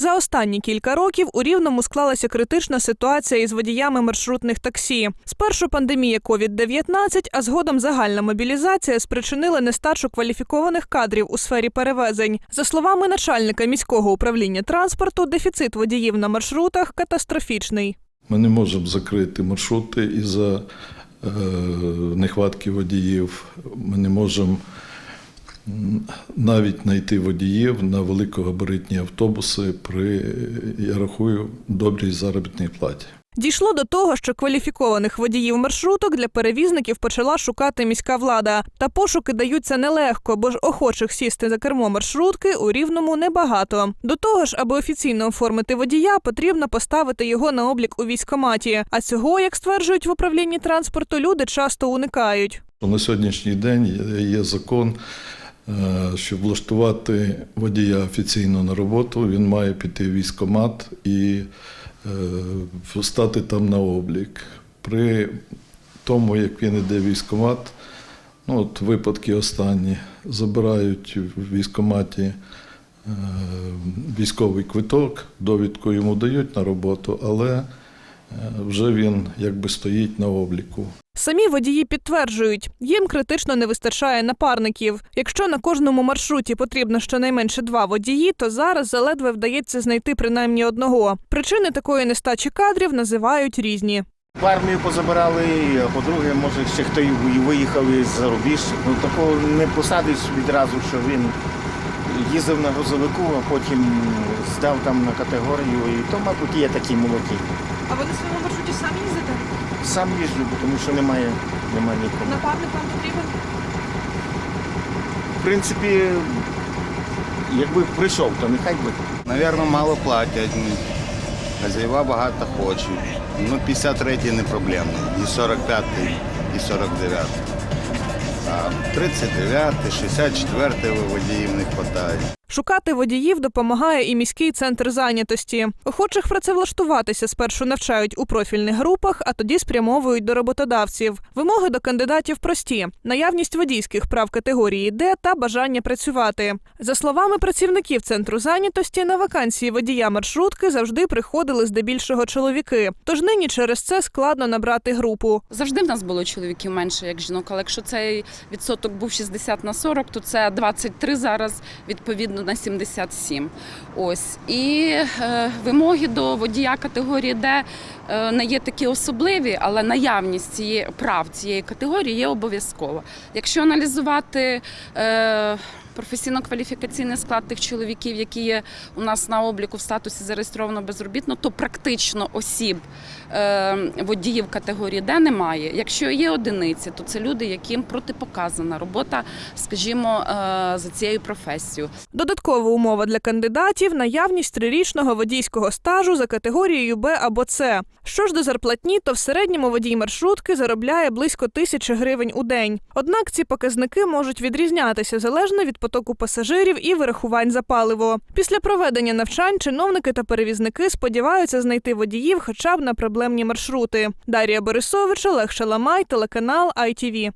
За останні кілька років у Рівному склалася критична ситуація із водіями маршрутних таксі. Спершу пандемія COVID-19, а згодом загальна мобілізація спричинила нестачу кваліфікованих кадрів у сфері перевезень. За словами начальника міського управління транспорту, дефіцит водіїв на маршрутах катастрофічний. Ми не можемо закрити маршрути із-за е, нехватки водіїв. Ми не можемо навіть знайти водіїв на великогабаритні автобуси при, я рахую, добрій заробітній платі. Дійшло до того, що кваліфікованих водіїв маршруток для перевізників почала шукати міська влада. Та пошуки даються нелегко, бо ж охочих сісти за кермо маршрутки у рівному небагато. До того ж, аби офіційно оформити водія, потрібно поставити його на облік у військкоматі. А цього, як стверджують в управлінні транспорту, люди часто уникають. На сьогоднішній день є- закон, щоб влаштувати водія офіційно на роботу, він має піти в військкомат і е, стати там на облік. При тому, як він йде в військкомат, ну от випадки останні, забирають в військкоматі е, військовий квиток, довідку йому дають на роботу, але е, вже він якби стоїть на обліку. Самі водії підтверджують, їм критично не вистачає напарників. Якщо на кожному маршруті потрібно щонайменше два водії, то зараз заледве вдається знайти принаймні одного. Причини такої нестачі кадрів називають різні. В армію позабирали, а по-друге, може ще хто і виїхав із зарубіж. Ну такого не посадиш відразу, що він їздив на грузовику, а потім здав там на категорію. І то, мабуть, є такі молоді. А ви на своєму маршруті самі їздите? Сам їжджу, тому що немає, немає нікого. Напарник вам потрібен? В принципі, якби прийшов, то нехай би. Навірно, мало платять. Хазяєва багато хочуть. Ну, 53-й не проблемний, і 45-й, і 49-й. А 39-й, 64-й водіїв не вистачає. Шукати водіїв допомагає і міський центр зайнятості. Охочих працевлаштуватися спершу навчають у профільних групах, а тоді спрямовують до роботодавців. Вимоги до кандидатів прості: наявність водійських прав категорії Д та бажання працювати. За словами працівників центру зайнятості, на вакансії водія маршрутки завжди приходили здебільшого чоловіки. Тож нині через це складно набрати групу. Завжди в нас було чоловіків менше, як жінок. Але якщо цей відсоток був 60 на 40, то це 23 зараз відповідно на 77. Ось і е, вимоги до водія категорії Д е, не є такі особливі, але наявність цієї прав цієї категорії є обов'язкова. Якщо аналізувати е, професійно-кваліфікаційний склад тих чоловіків, які є у нас на обліку в статусі зареєстровано безробітно, то практично осіб е, водіїв категорії Д немає. Якщо є одиниці, то це люди, яким протипоказана робота, скажімо, е, за цією професією. Додаткова умова для кандидатів наявність трирічного водійського стажу за категорією Б або С. Що ж до зарплатні, то в середньому водій маршрутки заробляє близько тисячі гривень у день. Однак ці показники можуть відрізнятися залежно від потоку пасажирів і вирахувань за паливо. Після проведення навчань чиновники та перевізники сподіваються знайти водіїв хоча б на проблемні маршрути. Дар'я Борисович, Олег Шаламай, телеканал ITV.